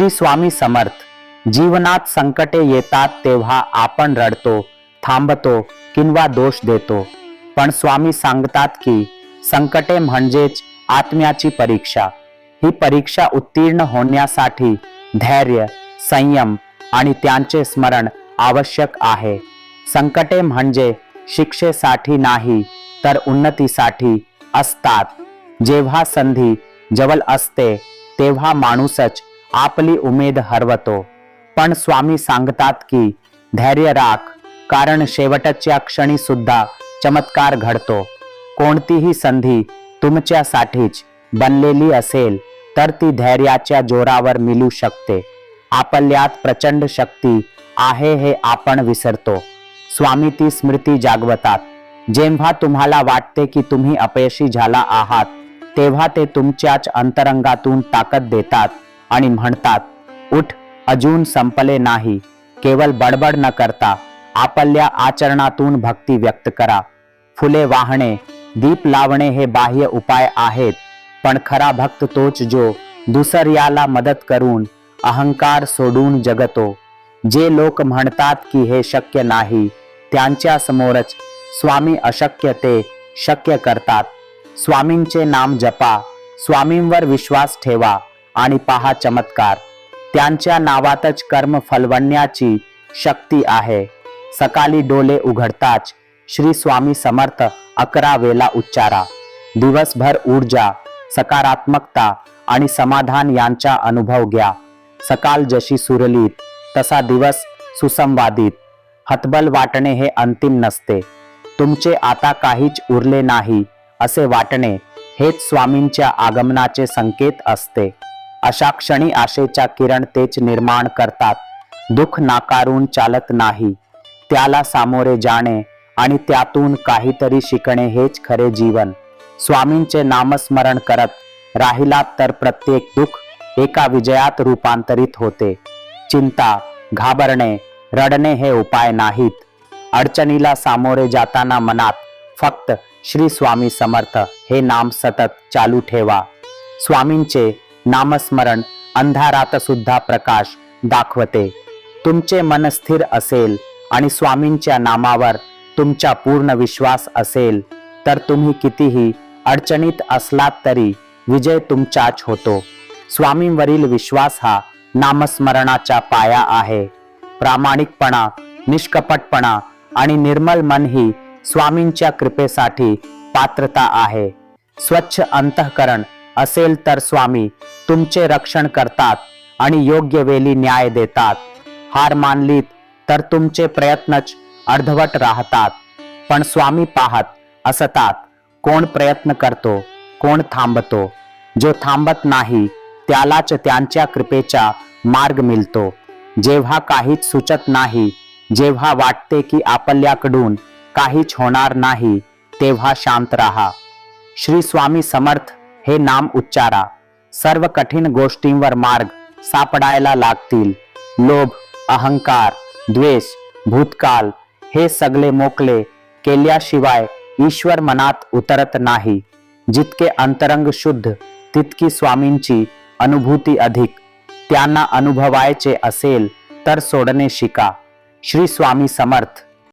श्री स्वामी समर्थ जीवनात संकटे येतात तेव्हा आपण रडतो थांबतो किंवा दोष देतो. पण स्वामी सांगतात की संकटे म्हणजेच आत्म्याची परीक्षा. ही परीक्षा उत्तीर्ण होण्यासाठी धैर्य संयम आणि त्यांचे स्मरण आवश्यक आहे. संकटे म्हणजे शिक्षेसाठी नाही तर उन्नतीसाठी असतात. जेव्हा संधी जवळ असते तेव्हा माणूसच आपली उमेद हरवतो. पण स्वामी सांगतात की धैर्य राख कारण शेवटच्या क्षणी सुद्धा चमत्कार घडतो. कोणतीही संधी तुमच्यासाठीच बनलेली असेल तर ती धैर्याच्या जोरावर मिळू शकते. आपल्यात प्रचंड शक्ती आहे हे आपण विसरतो. स्वामी ती स्मृती जागवतात. जेव्हा तुम्हाला वाटते की तुम्ही अपयशी झाला आहात तेव्हा ते तुमच्याच अंतरंगातून ताकद देतात. आणि म्हणतात उठ अजून संपले नाही. केवळ बडबड न करता आपल्या आचरणातून भक्ती व्यक्त करा. फुले वाहणे दीप लावणे हे बाह्य उपाय आहेत पण खरा भक्त तोच जो दुसऱ्याला मदत करून अहंकार सोडून जगतो. जे लोक म्हणतात की हे शक्य नाही त्यांच्या समोरच स्वामी अशक्य ते शक्य करतात. स्वामींचे नाम जपा स्वामींवर विश्वास ठेवा. आणि पहा चमत्कार. त्यांच्या नावातच कर्म फलवण्याची शक्ती आहे. सकाळी डोले उघडताच श्री स्वामी समर्थ अकरा वेला उच्चारा. दिवसभर ऊर्जा सकारात्मकता आणि समाधान यांचा अनुभव घ्या. सकाळ जशी सुरलीत तसा दिवस सुसंवादित. हतबल वाटणे हे अंतिम नसते. तुमचे आता काहीच उरले नाही असे वाटणे हेच स्वामींच्या आगमनाचे संकेत असते. अशा क्षणी आशेच्या किरण तेच निर्माण करतात. दुःख नाकारून चालत नाही. त्याला सामोरे जाणे आणि त्यातून काहीतरी शिकणे हेच खरे जीवन. स्वामींचे नामस्मरण करत राहिलात तर प्रत्येक दुःख एका विजयात रूपांतरित होते. चिंता घाबरणे रडणे हे उपाय नाहीत. अडचणीला सामोरे जाताना मनात फक्त श्री स्वामी समर्थ हे नाम सतत चालू ठेवा. स्वामींचे नामस्मरण अंधारात सुद्धा प्रकाश दाखवते. तुमचे मन स्थिर असेल आणि स्वामींच्या नामावर तुमचा पूर्ण विश्वास असेल तर तुम्ही कितीही अडचणीत असलात तरी विजय तुमचाच होतो. स्वामींवरील विश्वास हा नामस्मरणाचा पाया आहे. प्रामाणिकपणा निष्कपटपणा आणि निर्मल मन ही स्वामींच्या कृपेसाठी पात्रता आहे. स्वच्छ अंतःकरण असेल तर स्वामी तुमचे रक्षण करतात आणि योग्य वेळी न्याय देतात. हार मानलीत तर तुमचे प्रयत्नच अर्धवट राहतात. पण स्वामी पाहत असतात कोण प्रयत्न करतो कोण थांबतो. जो थांबत नाही त्यालाच त्यांच्या कृपेचा मार्ग मिळतो. जेव्हा काहीच सुचत नाही जेव्हा वाटते की आपल्याकडून काहीच होणार नाही तेव्हा शांत राहा. श्री स्वामी समर्थ हे नाम उच्चारा. सर्व कठीण गोष्टींवर मार्ग सापडायला लागतील. लोभ अहंकार द्वेष भूतकाल हे सगळे मोकळे केल्याशिवाय ईश्वर मनात उतरत नाही. जितके अंतरंग शुद्ध तितकी स्वामींची अनुभूती अधिक. त्यांना अनुभवायचे असेल तर सोडणे शिका. श्री स्वामी समर्थ.